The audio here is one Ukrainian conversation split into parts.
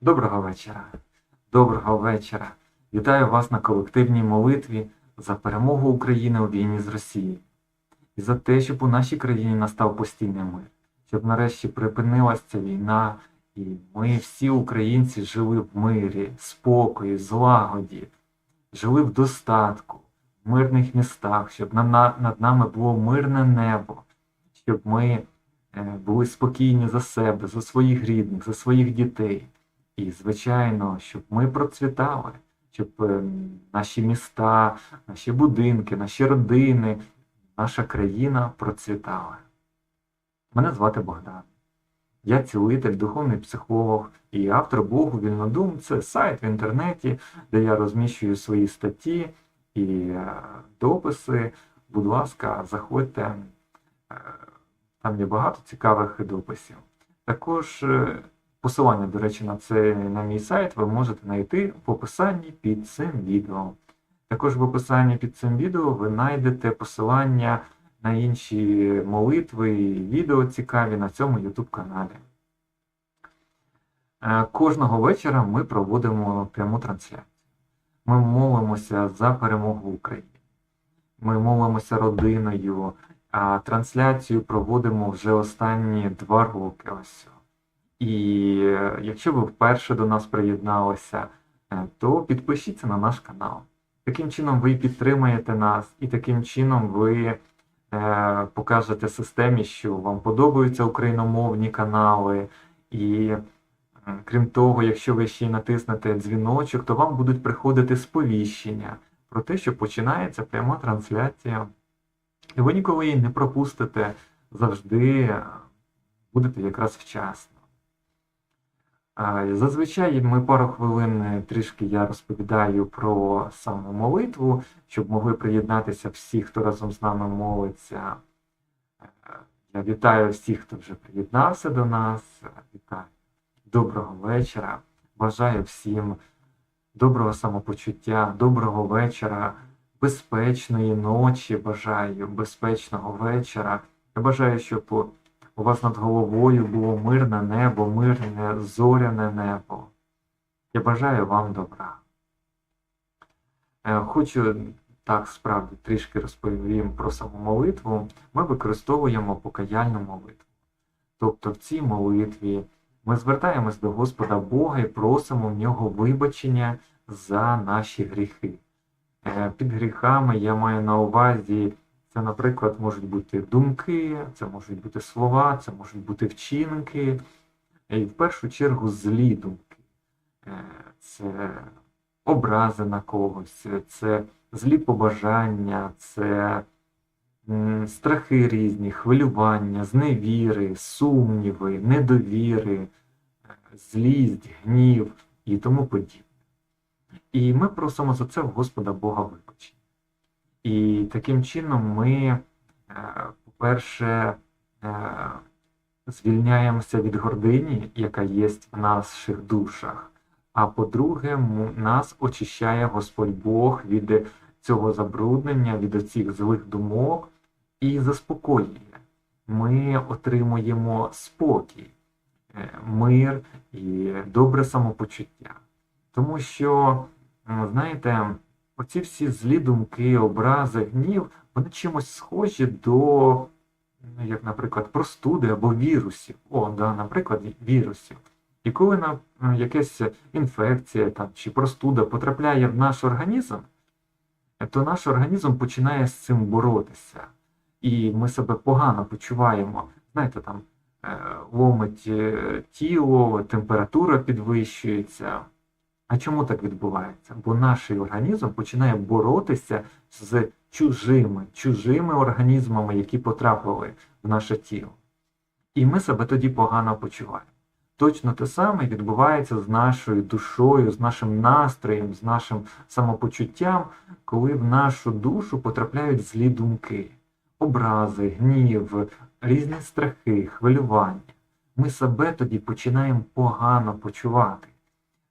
Доброго вечора. Доброго вечора. Вітаю вас на колективній молитві за перемогу України у війні з Росією і за те, щоб у нашій країні настав постійний мир, щоб нарешті припинилася ця війна, і ми всі українці жили в мирі, спокої, злагоді, жили в достатку, в мирних містах, щоб на- на- над нами було мирне небо, щоб ми е, були спокійні за себе, за своїх рідних, за своїх дітей. І, звичайно, щоб ми процвітали, щоб е, наші міста, наші будинки, наші родини, наша країна процвітала. Мене звати Богдан. Я цілитель, духовний психолог і автор блогу Вільнодум. Це сайт в інтернеті, де я розміщую свої статті і е, дописи. Будь ласка, заходьте. е, Там є багато цікавих дописів. Також посилання, до речі, на це на мій сайт ви можете знайти в описанні під цим відео. Також в описанні під цим відео ви знайдете посилання на інші молитви і відео цікаві на цьому YouTube каналі. Е, Кожного вечора ми проводимо пряму трансляцію. Ми молимося за перемогу України. Ми молимося родиною, а трансляцію проводимо вже останні два роки. Ось. І е, якщо ви вперше до нас приєдналися, е, то підпишіться на наш канал. Таким чином ви підтримаєте нас, і таким чином ви е, покажете системі, що вам подобаються україномовні канали. І е, крім того, якщо ви ще й натиснете дзвіночок, то вам будуть приходити сповіщення про те, що починається пряма трансляція. І ви ніколи її не пропустите, завжди будете якраз вчасно. Зазвичай ми пару хвилин е, трішки я розповідаю про саму молитву, щоб могли приєднатися всі, хто разом з нами молиться. Е, Я вітаю всіх, хто вже приєднався до нас. Вітаю. Доброго вечора. Бажаю всім доброго самопочуття, доброго вечора, безпечної ночі. Бажаю, безпечного вечора. Я бажаю, щоб у вас над головою було мирне небо, мирне зоряне небо. Я бажаю вам добра. Е, Хочу так справді трішки розповім про саму молитву. Ми використовуємо покаяльну молитву. Тобто в цій молитві ми звертаємось до Господа Бога і просимо в нього вибачення за наші гріхи. Е, Під гріхами я маю на увазі це, наприклад, можуть бути думки, це можуть бути слова, це можуть бути вчинки. І в першу чергу злі думки. Е, Це образи на когось, це злі побажання, це страхи різні, хвилювання, зневіри, сумніви, недовіри, е, злість, гнів і тому подібне. І ми просимо за це в Господа Бога вибачення. І таким чином ми, е, по-перше, е, звільняємося від гордині, яка є в наших душах. А по-друге, нас очищає Господь Бог від цього забруднення, від оцих злих думок і заспокоює. Ми отримуємо спокій, е, мир і добре самопочуття. Тому що, знаєте, оці всі злі думки, образи, гнів, вони чимось схожі до, ну, як, наприклад, простуди або вірусів. О, да, наприклад, вірусів. І коли на якась інфекція там, чи простуда потрапляє в наш організм, то наш організм починає з цим боротися. І ми себе погано почуваємо. Знаєте, там е, ломить е, тіло, температура підвищується. А чому так відбувається? Бо наш організм починає боротися з чужими, чужими організмами, які потрапили в наше тіло. І ми себе тоді погано почуваємо. Точно те саме відбувається з нашою душою, з нашим настроєм, з нашим самопочуттям, коли в нашу душу потрапляють злі думки, образи, гнів, різні страхи, хвилювання. Ми себе тоді починаємо погано почувати.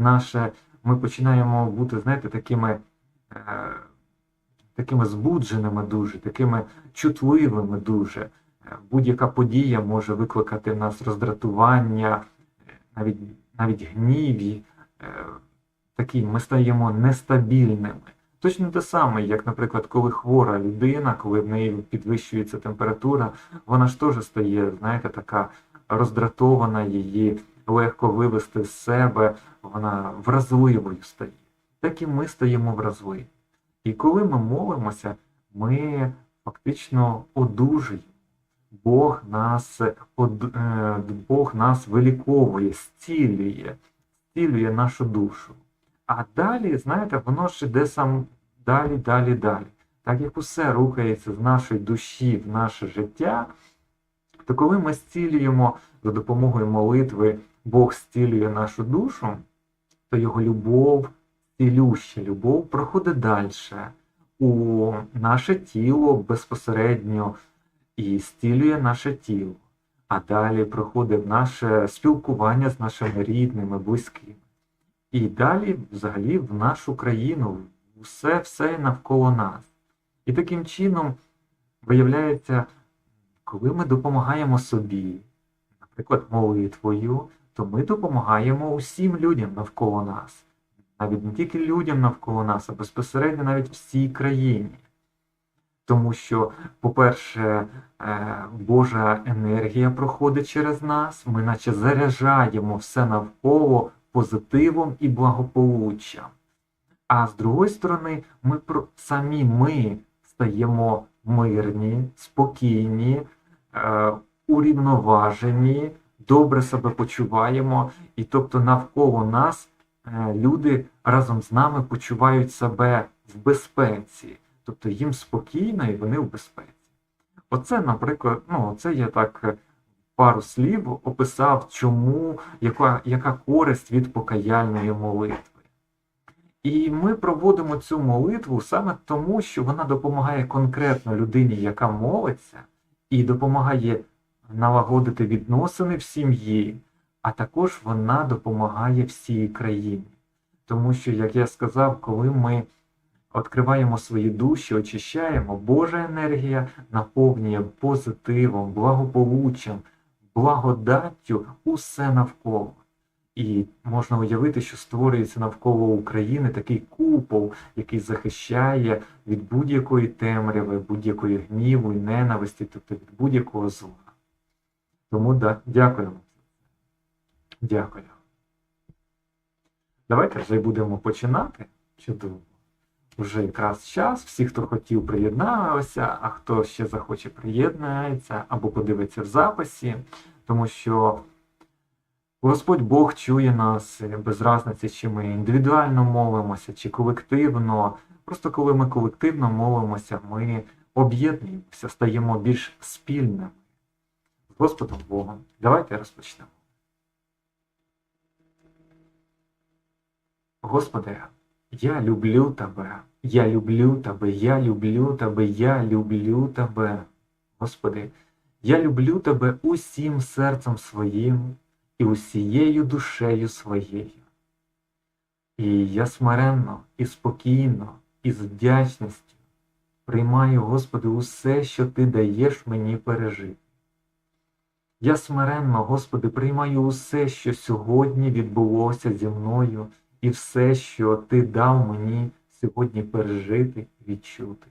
Наше, ми починаємо бути, знаєте, такими, е, такими збудженими дуже, такими чутливими дуже. Е, Будь-яка подія може викликати в нас роздратування, е, навіть навіть гніві, е, такі, ми стаємо нестабільними. Точно те саме, як, наприклад, коли хвора людина, коли в неї підвищується температура, вона ж теж стає, знаєте, така роздратована, її легко вивести з себе, вона вразливою стає. Так і ми стаємо вразливі. І коли ми молимося, ми фактично одужуємо. Бог нас, е, Бог нас виліковує, зцілює, зцілює нашу душу. А далі, знаєте, воно ж іде сам далі, далі, далі. Так як усе рухається з нашої душі в наше життя, то коли ми зцілюємо за допомогою молитви, Бог зцілює нашу душу, то його любов, цілюща любов проходить далі у наше тіло безпосередньо і зцілює наше тіло. А далі проходить наше спілкування з нашими рідними, близькими. І далі, взагалі, в нашу країну, все, все навколо нас. І таким чином виявляється, коли ми допомагаємо собі, наприклад, молитвою, то ми допомагаємо усім людям навколо нас. Навіть не тільки людям навколо нас, а безпосередньо навіть всій країні. Тому що, по-перше, е, Божа енергія проходить через нас, ми наче заряджаємо все навколо позитивом і благополуччям. А з другої сторони, ми самі ми стаємо мирні, спокійні, е, урівноважені, добре себе почуваємо, і тобто навколо нас е, люди разом з нами почувають себе в безпеці, тобто їм спокійно і вони в безпеці. Оце, наприклад, ну, це я так е, пару слів описав, чому, яка, яка користь від покаяльної молитви. І ми проводимо цю молитву саме тому, що вона допомагає конкретно людині, яка молиться, і допомагає налагодити відносини в сім'ї, а також вона допомагає всій країні. Тому що, як я сказав, коли ми відкриваємо свої душі, очищаємо, Божа енергія наповнює позитивом, благополуччям, благодаттю усе навколо. І можна уявити, що створюється навколо України такий купол, який захищає від будь-якої темряви, будь-якої гніву і ненависті, тобто від будь-якого зла. Тому да, дякуємо. Дякую. Давайте вже будемо починати. Чудово. Вже якраз час. Всі, хто хотів, приєдналися, а хто ще захоче, приєднається або подивиться в записі, тому що Господь Бог чує нас без разниці, чи ми індивідуально молимося, чи колективно. Просто коли ми колективно молимося, ми об'єднуємося, стаємо більш спільними Господом Богом. Давайте розпочнемо. Господи, я люблю Тебе, я люблю Тебе, я люблю Тебе, я люблю Тебе. Господи, я люблю Тебе усім серцем своїм і усією душею своєю. І я смиренно і спокійно, і з вдячністю приймаю, Господи, усе, що Ти даєш мені пережити. Я смиренно, Господи, приймаю усе, що сьогодні відбулося зі мною, і все, що Ти дав мені сьогодні пережити, відчути.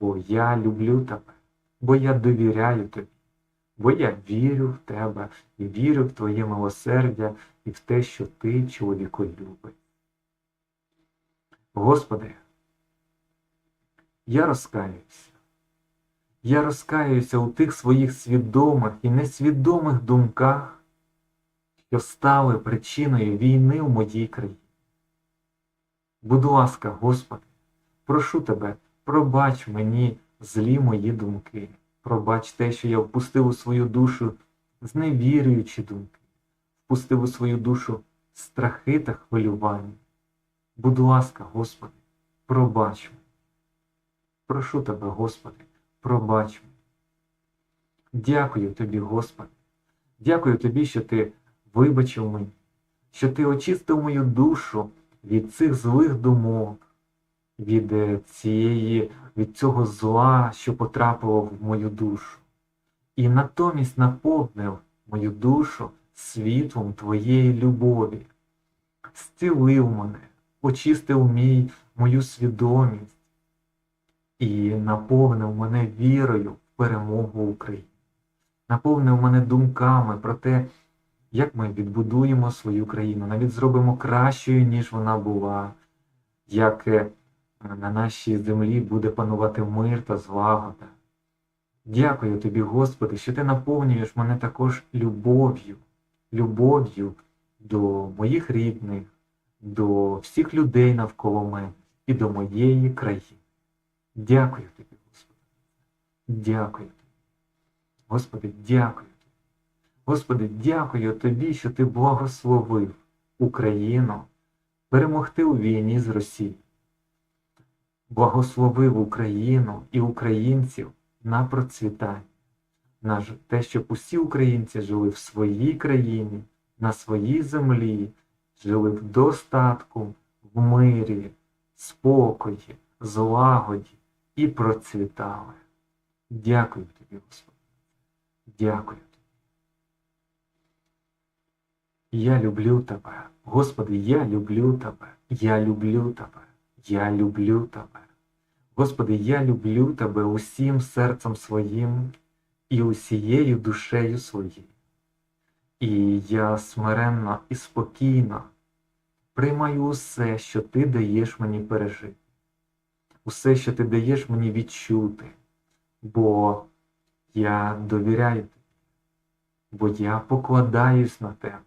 Бо я люблю Тебе, бо я довіряю Тобі, бо я вірю в Тебе і вірю в Твоє милосердя і в те, що Ти чоловіколюбий. Господи, я розкаюся. Я розкаюся у тих своїх свідомих і несвідомих думках, що стали причиною війни в моїй країні. Будь ласка, Господи, прошу Тебе, пробач мені злі мої думки, пробач те, що я впустив у свою душу зневірюючі думки, впустив у свою душу страхи та хвилювання. Будь ласка, Господи, пробач мені. Прошу Тебе, Господи, пробач. Дякую Тобі, Господи. Дякую Тобі, що Ти вибачив мені, що Ти очистив мою душу від цих злих думок, від е, цієї, від цього зла, що потрапило в мою душу. І натомість наповнив мою душу світлом Твоєї любові, зцілив мене, очистив мій, мою свідомість і наповнив мене вірою в перемогу України, наповнив мене думками про те, як ми відбудуємо свою країну, навіть зробимо кращою, ніж вона була, як е, на нашій землі буде панувати мир та злагода. Дякую тобі, Господи, що ти наповнюєш мене також любов'ю, любов'ю до моїх рідних, до всіх людей навколо мене і до моєї країни. Дякую тобі, Господи. Дякую тобі. Господи, дякую тобі. Господи, дякую тобі, що ти благословив Україну перемогти у війні з Росією. Благословив Україну і українців на процвітання, на те, щоб усі українці жили в своїй країні, на своїй землі, жили в достатку, в мирі, спокої, злагоді і процвітали. Дякую тобі, Господи. Дякую тобі. Я люблю тебе. Господи, я люблю тебе. Я люблю тебе. Я люблю тебе. Господи, я люблю тебе усім серцем своїм і усією душею своєю. І я смиренно і спокійно приймаю усе, що ти даєш мені пережити, усе, що ти даєш мені відчути, бо я довіряю тобі, бо я покладаюсь на тебе,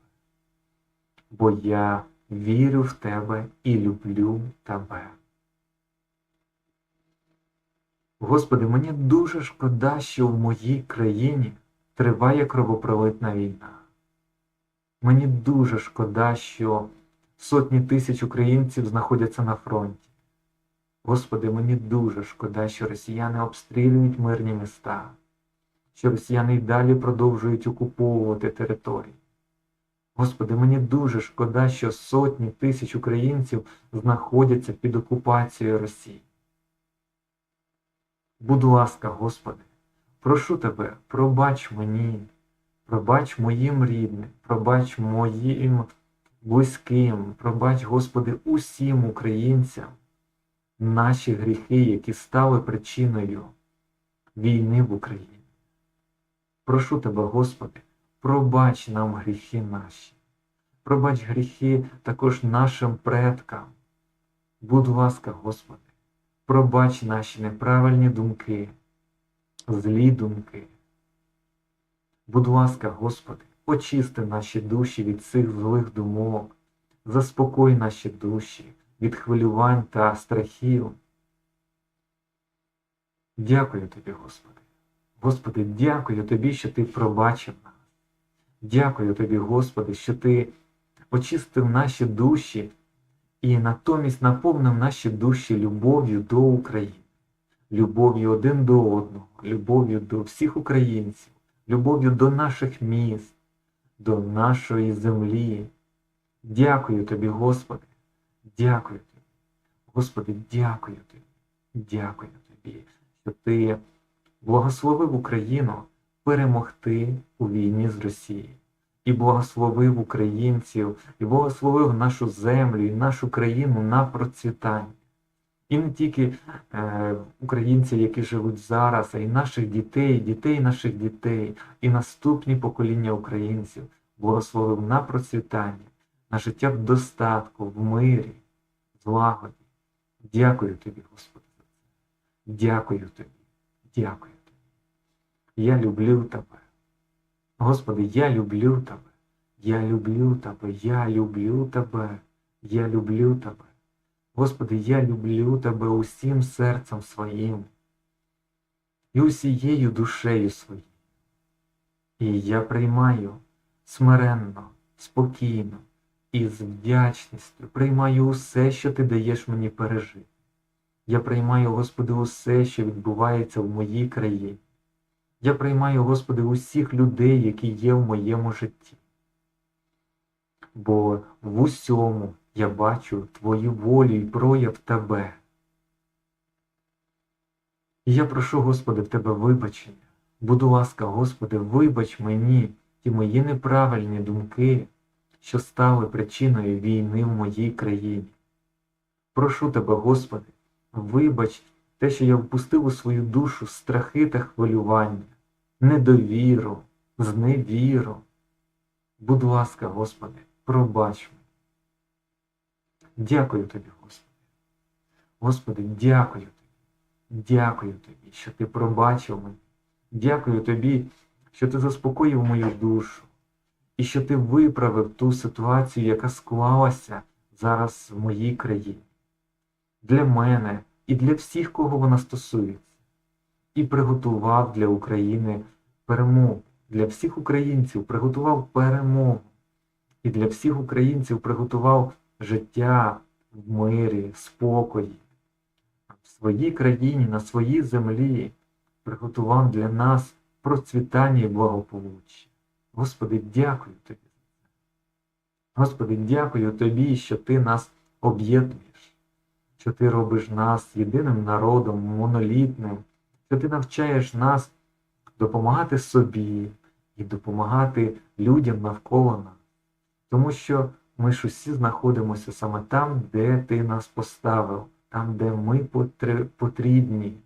бо я вірю в тебе і люблю тебе. Господи, мені дуже шкода, що в моїй країні триває кровопролитна війна. Мені дуже шкода, що сотні тисяч українців знаходяться на фронті. Господи, мені дуже шкода, що росіяни обстрілюють мирні міста, що росіяни й далі продовжують окуповувати території. Господи, мені дуже шкода, що сотні тисяч українців знаходяться під окупацією Росії. Будь ласка, Господи, прошу Тебе, пробач мені, пробач моїм рідним, пробач моїм близьким, пробач, Господи, усім українцям наші гріхи, які стали причиною війни в Україні. Прошу Тебе, Господи, пробач нам гріхи наші, пробач гріхи також нашим предкам. Будь ласка, Господи, пробач наші неправильні думки, злі думки. Будь ласка, Господи, очисти наші душі від цих злих думок, заспокой наші душі від хвилювань та страхів. Дякую Тобі, Господи. Господи, дякую Тобі, що Ти пробачив нас. Дякую Тобі, Господи, що Ти очистив наші душі і натомість наповнив наші душі любов'ю до України, любов'ю один до одного, любов'ю до всіх українців, любов'ю до наших міст, до нашої землі. Дякую Тобі, Господи, дякую Тобі. Господи, дякую Тобі, дякую Тобі, що Ти благословив Україну перемогти у війні з Росією. І благословив українців, і благословив нашу землю, і нашу країну на процвітання. І не тільки е, українців, які живуть зараз, а й наших дітей, дітей наших дітей, і наступні покоління українців благословив на процвітання, на життя в достатку, в мирі, в злагоді. Дякую тобі, Господи, за це. Дякую тобі, дякую тобі. Я люблю тебе. Господи, я люблю тебе. Я люблю тебе, я люблю тебе, я люблю тебе. Господи, я люблю тебе усім серцем своїм і усією душею своєю. І я приймаю смиренно, спокійно і з вдячністю приймаю усе, що ти даєш мені пережити. Я приймаю, Господи, усе, що відбувається в моїй країні. Я приймаю, Господи, усіх людей, які є в моєму житті. Бо в усьому я бачу Твою волю і прояв Тебе. І я прошу, Господи, в Тебе вибачення. Будь ласка, Господи, вибач мені ті мої неправильні думки, що стали причиною війни в моїй країні. Прошу тебе, Господи, вибач те, що я впустив у свою душу страхи та хвилювання, недовіру, зневіру. Будь ласка, Господи, пробач мене. Дякую тобі, Господи. Господи, дякую тобі. Дякую тобі, що ти пробачив мене. Дякую тобі, що ти заспокоїв мою душу і що ти виправив ту ситуацію, яка склалася зараз в моїй країні. Для мене і для всіх, кого вона стосується, і приготував для України перемогу. Для всіх українців приготував перемогу. І для всіх українців приготував життя в мирі, спокої. В своїй країні, на своїй землі приготував для нас процвітання і благополуччя. Господи, дякую Тобі. Господи, дякую Тобі, що Ти нас об'єднуєш, що Ти робиш нас єдиним народом, монолітним, що Ти навчаєш нас допомагати собі і допомагати людям навколо нас. Тому що ми ж усі знаходимося саме там, де Ти нас поставив, там, де ми потрібні.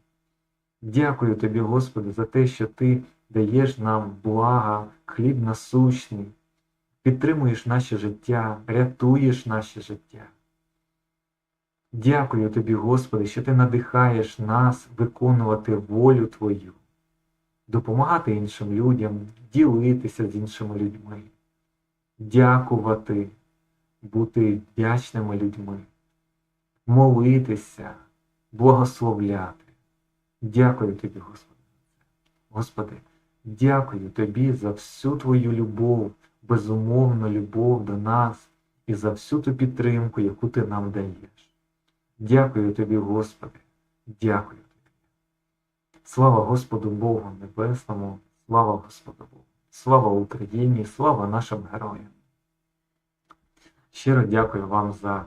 Дякую тобі, Господи, за те, що Ти даєш нам блага, хліб насущний, підтримуєш наше життя, рятуєш наше життя. Дякую тобі, Господи, що Ти надихаєш нас виконувати волю Твою, допомагати іншим людям, ділитися з іншими людьми, дякувати, бути вдячними людьми, молитися, благословляти. Дякую тобі, Господи. Господи, дякую тобі за всю твою любов, безумовну любов до нас і за всю ту підтримку, яку ти нам даєш. Дякую тобі, Господи, дякую тобі. Слава Господу Богу Небесному, слава Господу Богу, слава Україні, слава нашим героям. Щиро дякую вам за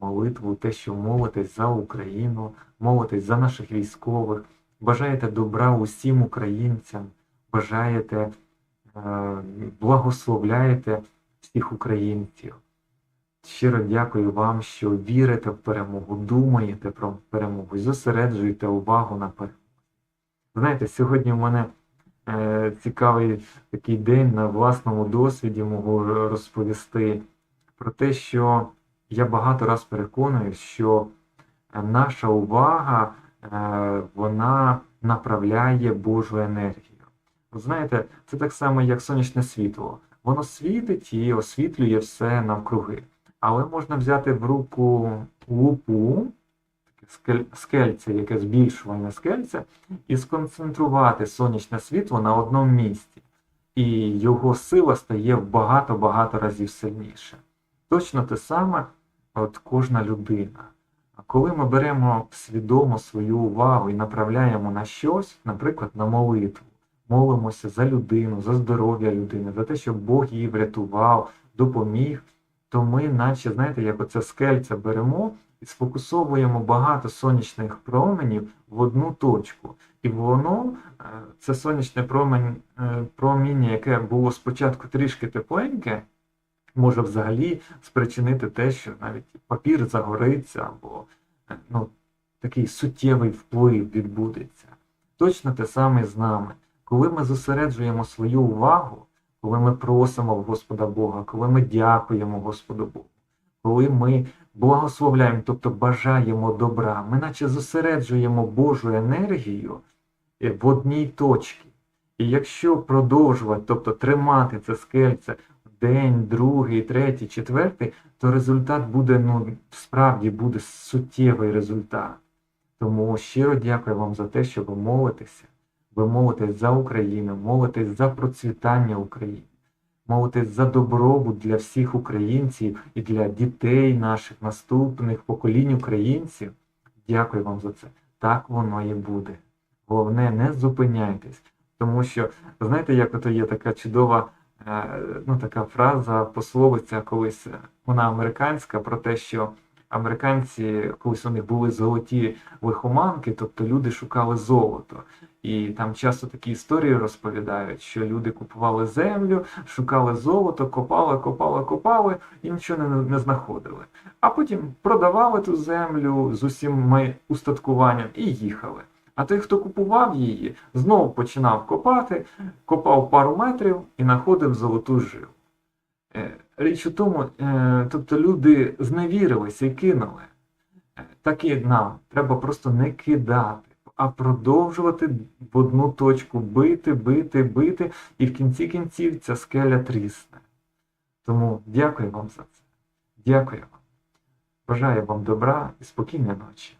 молитву, те, що молитесь за Україну, молитесь за наших військових, бажаєте добра усім українцям, бажаєте, е, благословляєте всіх українців. Щиро дякую вам, що вірите в перемогу, думаєте про перемогу зосереджуєте увагу на перемогу. Знаєте, сьогодні в мене е, цікавий такий день на власному досвіді можу розповісти про те, що я багато раз переконую, що е, наша увага е, вона направляє Божу енергію. Знаєте, це так само, як сонячне світло. Воно світить і освітлює все навкруги. Але можна взяти в руку лупу, таке скельце, яке збільшувальне скельце, і сконцентрувати сонячне світло на одному місці. І його сила стає в багато-багато разів сильніше. Точно те саме от кожна людина. Коли ми беремо свідомо свою увагу і направляємо на щось, наприклад, на молитву, молимося за людину, за здоров'я людини, за те, щоб Бог її врятував, допоміг, то ми, наче, знаєте, як оце скельце беремо і сфокусовуємо багато сонячних променів в одну точку. І воно, е, це сонячне е, проміння, яке було спочатку трішки тепленьке, може взагалі спричинити те, що навіть папір загориться, або е, ну, такий суттєвий вплив відбудеться. Точно те саме з нами. Коли ми зосереджуємо свою увагу, коли ми просимо в Господа Бога, коли ми дякуємо Господу Богу, коли ми благословляємо, тобто бажаємо добра, ми наче зосереджуємо Божу енергію е, в одній точці. І якщо продовжувати, тобто тримати це скельце день, другий, третій, четвертий, то результат буде, ну, справді буде суттєвий результат. Тому щиро дякую вам за те, що ви молитеся. Ви молитесь за Україну, молитесь за процвітання України, молитесь за добробут для всіх українців і для дітей наших наступних поколінь українців. Дякую вам за це. Так воно і буде. Головне, не зупиняйтесь. Тому що, знаєте, як ото є така чудова е, ну, така фраза, пословиця колись, е, вона американська, про те, що американці, колись у них були золоті лихоманки, тобто люди шукали золото. І там часто такі історії розповідають, що люди купували землю, шукали золото, копали, копали, копали і нічого не, не знаходили. А потім продавали ту землю з усім устаткуванням і їхали. А той, хто купував її, знову починав копати, копав пару метрів і знаходив золоту жилу. Річ у тому, е, тобто люди зневірилися і кинули. Так і нам треба просто не кидати, а продовжувати в одну точку бити, бити, бити, і в кінці кінців ця скеля трісне. Тому дякую вам за це. Дякую вам. Бажаю вам добра і спокійної ночі.